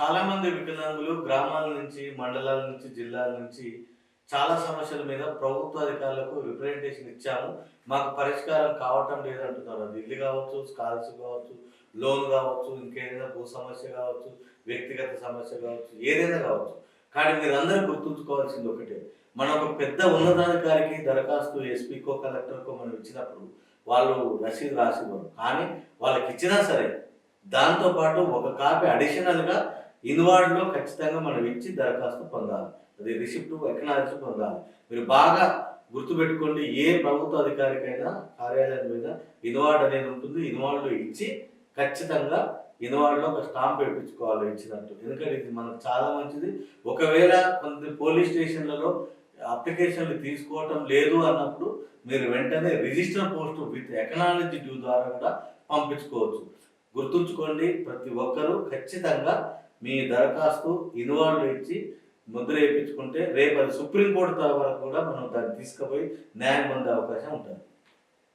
చాలా మంది వికలాంగులు గ్రామాల నుంచి మండలాల నుంచి జిల్లాల నుంచి చాలా సమస్యల మీద ప్రభుత్వ అధికారులకు రిప్రజెంటేషన్ ఇచ్చాము. మాకు పరిష్కారం కావటం లేదంటున్నారు. అది ఇల్లు కావచ్చు స్కాలర్షిప్ కావచ్చు లోన్ కావచ్చు ఇంకేదైనా భూ సమస్య కావచ్చు వ్యక్తిగత సమస్య కావచ్చు ఏదైనా కావచ్చు. కానీ మీరందరూ గుర్తుంచుకోవాల్సింది ఒకటే. మనం ఒక పెద్ద ఉన్నతాధికారికి దరఖాస్తు ఎస్పీకో కలెక్టర్కో మనం ఇచ్చినప్పుడు వాళ్ళు రసీదు రాసివ్వరు. కానీ వాళ్ళకి ఇచ్చినా సరే దాంతోపాటు ఒక కాపీ అడిషనల్గా ఇన్వార్డ్లో ఖచ్చితంగా మనం ఇచ్చి దరఖాస్తు పొందాలి. అది రిసిప్ట్ ఎకనాలజీ పొందాలి. మీరు బాగా గుర్తుపెట్టుకోండి ఏ ప్రభుత్వ అధికారికైనా కార్యాలయం మీద ఇన్వార్డ్ అనేది ఉంటుంది. ఇన్వార్డ్లో ఇచ్చి ఖచ్చితంగా ఇన్వార్డ్లో ఒక స్టాంప్ వేయించుకోవాలి ఇచ్చినట్టు. ఎందుకంటే ఇది మనకు చాలా మంచిది. ఒకవేళ కొంత పోలీస్ స్టేషన్లలో అప్లికేషన్లు తీసుకోవటం లేదు అన్నప్పుడు మీరు వెంటనే register post with acknowledgement due ద్వారా కూడా పంపించుకోవచ్చు. గుర్తుంచుకోండి ప్రతి ఒక్కరూ ఖచ్చితంగా మీ దరఖాస్తు ఇన్వాల్వ్ ఇచ్చి ముద్ర వేయించుకుంటే రేపు అది సుప్రీంకోర్టు తరఫున కూడా మనం దాన్ని తీసుకుపోయి న్యాయం పొందే అవకాశం ఉంటుంది.